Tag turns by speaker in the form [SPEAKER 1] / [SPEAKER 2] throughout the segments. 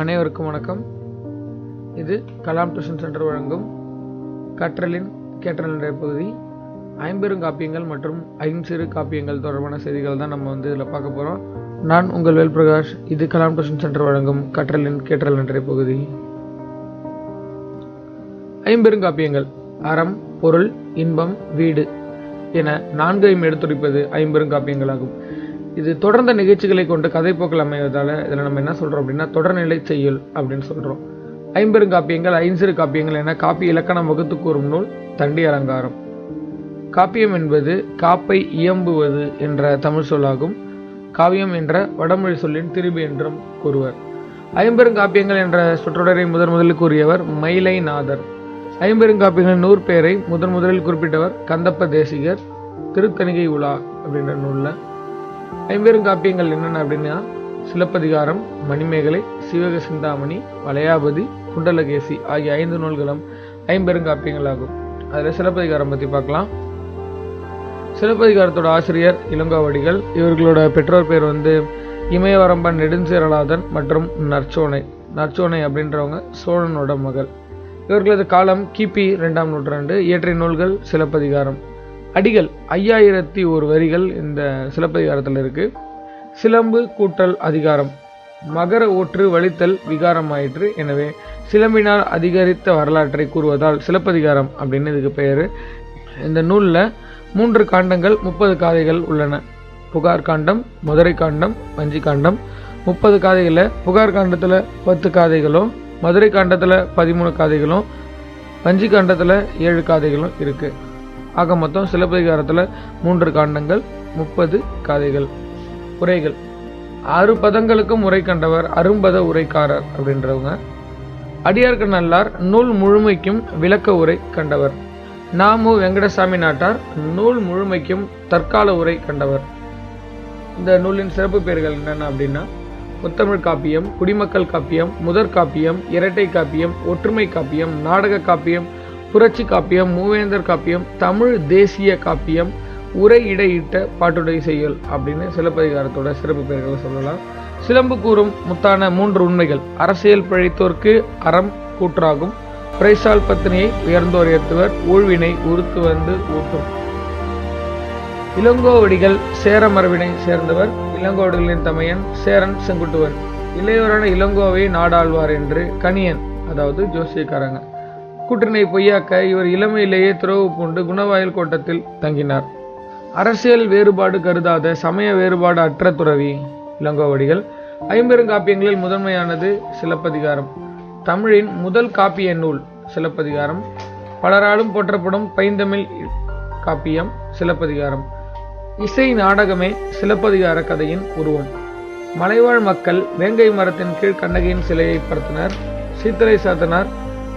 [SPEAKER 1] அனைவருக்கும் வணக்கம். இது கலாம் டியூஷன் சென்டர் வழங்கும் கற்றலின் கேட்டல் என்ற பகுதி. ஐம்பெரும் காப்பியங்கள் மற்றும் ஐஞ்சிறு காப்பியங்கள் தொடர்பான செய்திகள் தான் நம்ம வந்து இதில் பார்க்க போகிறோம் நான் உங்கள் வேல்பிரகாஷ் இது கலாம் டியூஷன் சென்டர் வழங்கும் கற்றலின் கேட்டல் என்ற பகுதி ஐம்பெருங்காப்பியங்கள் அறம் பொருள் இன்பம் வீடு என நான்கையும் எடுத்துரைப்பது ஐம்பெருங்காப்பியங்களாகும் இது தொடர்ந்த நிகழ்ச்சிகளை கொண்டு கதைப்போக்கள் அமைவதால் இதில் நம்ம என்ன சொல்கிறோம் அப்படின்னா தொடர்நிலை செய்யுள் அப்படின்னு சொல்கிறோம் ஐம்பெருங்காப்பியங்கள் ஐஞ்சிறு காப்பியங்கள் என காப்பி இலக்கணம் வகுத்து கூறும் நூல் தண்டி அலங்காரம். காப்பியம் என்பது காப்பை இயம்புவது என்ற தமிழ் சொல்லாகும். காவியம் என்ற வடமொழி சொல்லின் திரும்பி என்றும் கூறுவர். ஐம்பெருங்காப்பியங்கள் என்ற சொற்றொடரை முதன் முதலில் கூறியவர் மயிலை நாதர் ஐம்பெருங்காப்பியங்களின் நூறு பேரை முதன் முதலில் குறிப்பிட்டவர் கந்தப்ப தேசிகர் திருத்தணிகை உலா அப்படின்ற நூலில் ஐம்பெருங்காப்பியங்கள் என்னென்ன அப்படின்னா சிலப்பதிகாரம் மணிமேகலை சிவக சிந்தாமணி வளையாபதி குண்டலகேசி ஆகிய ஐந்து நூல்களும் ஐம்பெருங்காப்பியங்கள் ஆகும். அதில் சிலப்பதிகாரம் பற்றி பார்க்கலாம். சிலப்பதிகாரத்தோட ஆசிரியர் இளங்கோவடிகள். இவர்களோட பெற்றோர் பேர் வந்து இமயவரம்பன் நெடுஞ்சேரலாதன் மற்றும் நற்சோனை. நற்சோனை அப்படின்றவங்க சோழனோட மகள். இவர்களது காலம் கிபி ரெண்டாம் நூற்றாண்டு. இயற்றிய நூல்கள் சிலப்பதிகாரம். அடிகள் ஐயாயிரத்தி ஒரு வரிகள் இந்த சிலப்பதிகாரத்தில் இருக்குது சிலம்பு கூட்டல் அதிகாரம். மகர ஊற்று வலித்தல் விகாரமாயிற்று எனவே சிலம்பினால் அதிகரித்த வரலாற்றை கூறுவதால் சிலப்பதிகாரம் அப்படின்னு இதுக்கு பெயர். இந்த நூலில் மூன்று காண்டங்கள் முப்பது காதைகள் உள்ளன. புகார் காண்டம் மதுரை காண்டம் வஞ்சி காண்டம். முப்பது காதைகளில் புகார் காண்டத்தில் பத்து காதைகளும் மதுரை காண்டத்தில் பதிமூணு காதைகளும் வஞ்சி காண்டத்தில் ஏழு காதைகளும் இருக்குது ஆக மொத்தம் சிலப்பதிகாரத்தில் மூன்று காண்டங்கள் முப்பது காதைகள் உரைகள். ஆறு பதங்களுக்கும் உரை கண்டவர் அரும்பத உரைக்காரர் அப்படின்றவங்க. அடியார்க்கு நல்லார் நூல் முழுமைக்கும் விளக்க உரை கண்டவர். நாமு வெங்கடசாமி நாட்டார் நூல் முழுமைக்கும் தற்கால உரை கண்டவர். இந்த நூலின் சிறப்பு பெயர்கள் என்னென்ன அப்படின்னா முத்தமிழ் காப்பியம் குடிமக்கள் காப்பியம் முதற் காப்பியம் இரட்டை காப்பியம் ஒற்றுமை காப்பியம் நாடக காப்பியம் புரட்சி காப்பியம் மூவேந்தர் காப்பியம் தமிழ் தேசிய காப்பியம் உரை இடையிட்ட பாட்டுடை செய்யல் அப்படின்னு சிலப்பதிகாரத்தோட சிறப்பு பெயர்களை சொல்லலாம். சிலம்பு கூறும் முத்தான மூன்று உண்மைகள். அரசியல் பிழைத்தோர்க்கு அறம் கூற்றாகும். பிரைசால் பத்தினியை உயர்ந்தோர் ஏற்றுவர் ஊழ்வினை உறுத்து வந்து ஊட்டும். இளங்கோவடிகள் சேர மரபினை சேர்ந்தவர் இளங்கோவடிகளின் தமையன் சேரன் செங்குட்டுவன் இளையோரான இளங்கோவை நாடாழ்வார் என்று கணியன் அதாவது ஜோசியக்காரங்க. கூற்றினை பொய்யாக்க இவர் இளமையிலேயே துறவு பூண்டு குணவாயில் கோட்டத்தில் தங்கினார். அரசியல் வேறுபாடு கருதாத சமய வேறுபாடு அற்ற துறவி இளங்கோவடிகள். ஐம்பெருங்காப்பியங்களில் முதன்மையானது சிலப்பதிகாரம். தமிழின் முதல் காப்பிய நூல் சிலப்பதிகாரம். பலராலும் போற்றப்படும் பைந்தமிழ் காப்பியம் சிலப்பதிகாரம். இசை நாடகமே சிலப்பதிகார கதையின் உருவம். மலைவாழ் மக்கள் வேங்கை மரத்தின் கீழ் கண்ணகியின் சிலையை படுத்தினர் சீத்தலை சாத்தனார்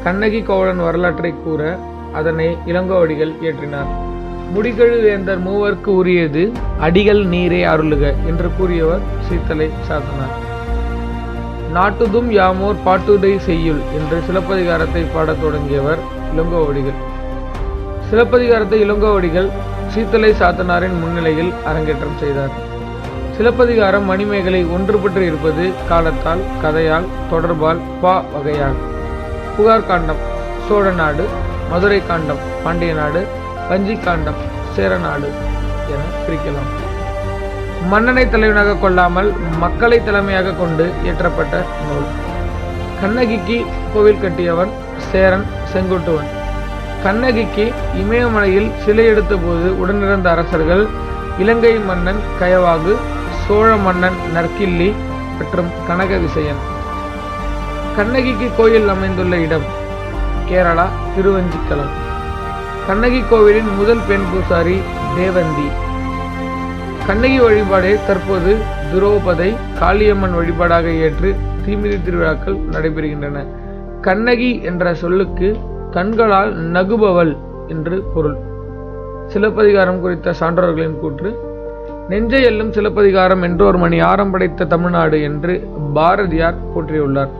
[SPEAKER 1] கண்ணகி கோவலன் வரலாற்றை கூற அதனை இளங்கோவடிகள் இயற்றினார். முடிகழு வேந்தர் மூவர்க்கு உரியது அடிகள் நீரே அருளுக என்று கூறியவர் சீத்தலை சாத்தனார். நாட்டுதும் யாமோர் பாட்டுடை செய்யுள் என்று சிலப்பதிகாரத்தை பாடத் தொடங்கியவர் இளங்கோவடிகள் சிலப்பதிகாரத்தை இளங்கோவடிகள் சீத்தலை சாத்தனாரின் முன்னிலையில் அரங்கேற்றம் செய்தார். சிலப்பதிகாரம் மணிமேகலை ஒன்றுபட்டு இருப்பது காலத்தால் கதையால் தொடர்பால் பா வகையால். புகார் காண்டம் சோழ நாடு மதுரை காண்டம் பாண்டிய நாடு வஞ்சி காண்டம் சேரநாடு என பிரிக்கலாம். மன்னனை தலைவனாக கொள்ளாமல் மக்களை தலைமையாக கொண்டு இயற்றப்பட்ட நூல். கண்ணகிக்கு கோவில் கட்டியவன் சேரன் செங்குட்டுவன். கண்ணகிக்கு இமயமலையில் சிலை எடுத்த போது உடனிருந்த அரசர்கள் இலங்கை மன்னன் கயவாகு சோழ மன்னன் நற்கிள்ளி மற்றும் கனக விசயன் கண்ணகிக்கு கோயில் அமைந்துள்ள இடம் கேரளா திருவஞ்சிக்கலம். கண்ணகி கோவிலின் முதல் பெண் பூசாரி தேவந்தி. கண்ணகி வழிபாடே தற்போது துரோபதை காளியம்மன் வழிபாடாக ஏற்று தீமிதி திருவிழாக்கள் நடைபெறுகின்றன. கண்ணகி என்ற சொல்லுக்கு கண்களால் நகுபவள் என்று பொருள். சிலப்பதிகாரம் குறித்த சான்றோர்களின் கூற்று நெஞ்சை எல்லும் சிலப்பதிகாரம் என்றோர் மணி ஆரம் படைத்த தமிழ்நாடு என்று பாரதியார் போற்றியுள்ளார்.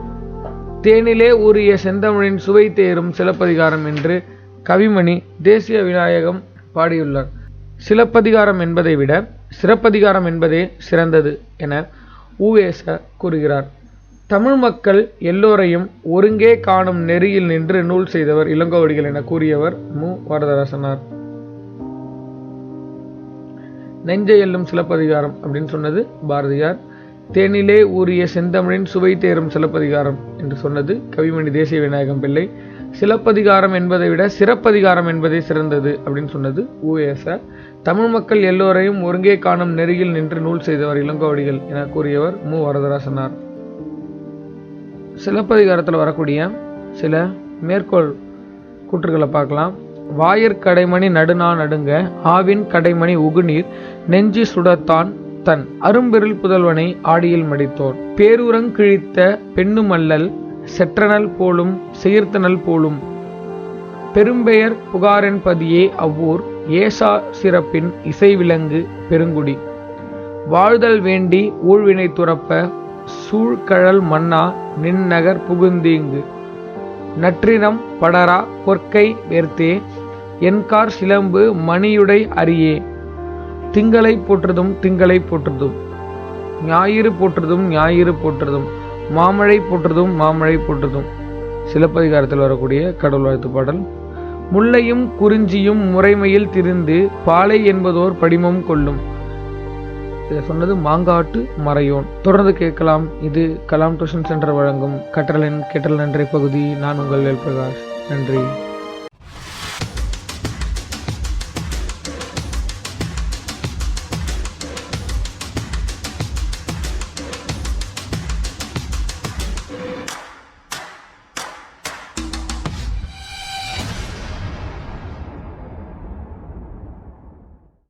[SPEAKER 1] தேனிலே ஊறிய செந்தமிழின் சுவை தேரும் சிலப்பதிகாரம் என்று கவிமணி தேசிய விநாயகம் பாடியுள்ளார். சிலப்பதிகாரம் என்பதை விட சிறப்பதிகாரம் என்பதே சிறந்தது என ஊவேச கூறுகிறார். தமிழ் மக்கள் எல்லோரையும் ஒருங்கே காணும் நெறியில் நின்று நூல் செய்தவர் இளங்கோவடிகள் என கூறியவர் மு. வரதராசனார். நெஞ்சை எல்லும் சிலப்பதிகாரம் அப்படின்னு சொன்னது பாரதியார். தேனிலே ஊறிய செந்தமிழின் சுவை தேரும் சிலப்பதிகாரம் என்று சொன்னது கவிமணி தேசிய விநாயகம் பிள்ளை. சிலப்பதிகாரம் என்பதை விட சிறப்பதிகாரம் என்பதே சிறந்தது அப்படின்னு சொன்னது ஊஎஸ்ஆர் தமிழ் மக்கள் எல்லோரையும் ஒருங்கே காணும் நெருகில் நின்று நூல் செய்தவர் இளங்கோவடிகள் என கூறியவர் மு. வரதராசனார். சிலப்பதிகாரத்தில் வரக்கூடிய சில மேற்கோள் கூற்றுகளை பார்க்கலாம். வாயிற் கடைமணி நடுநா நடுங்க ஆவின் கடைமணி உகுநீர் நெஞ்சு சுடத்தான் தன் அரும்பெருள் புதல்வனை ஆடியில் மடித்தோர் பேரூரங் கிழித்த பெண்ணுமல்லல் செற்றனல் போலும் செயர்த்தனல் போலும். பெரும்பெயர் புகாரென்பதியே அவ்வூர் ஏசா சிறப்பின் இசை விலங்கு பெருங்குடி. வாழ்தல் வேண்டி ஊழ்வினை துறப்ப சூழ்கழல் மன்னா நின்னகர் புகுந்தீங்கு. நற்றினம் படரா பொற்கை வேர்த்தே என்கார் சிலம்பு மணியுடை அரியே. திங்களை போற்றுதும் திங்களை போற்றுதும். ஞாயிறு போற்றுதும் ஞாயிறு போற்றுதும். மாமழை போற்றதும் மாமழை போற்றுதும். சிலப்பதிகாரத்தில் வரக்கூடிய கடவுள் வாழ்த்து பாடல். முல்லையும் குறிஞ்சியும் முறைமையில் திரிந்து பாலை என்பதோர் படிமம் கொள்ளும். இதை சொன்னது மாங்காட்டு மறையோன். தொடர்ந்து கேட்கலாம். இது கலாம் டியூஷன் சென்டர் வழங்கும் கற்றலின் கெட்டல் நன்றி பகுதி. நான் உங்கள் வேல் பிரகாஷ். நன்றி.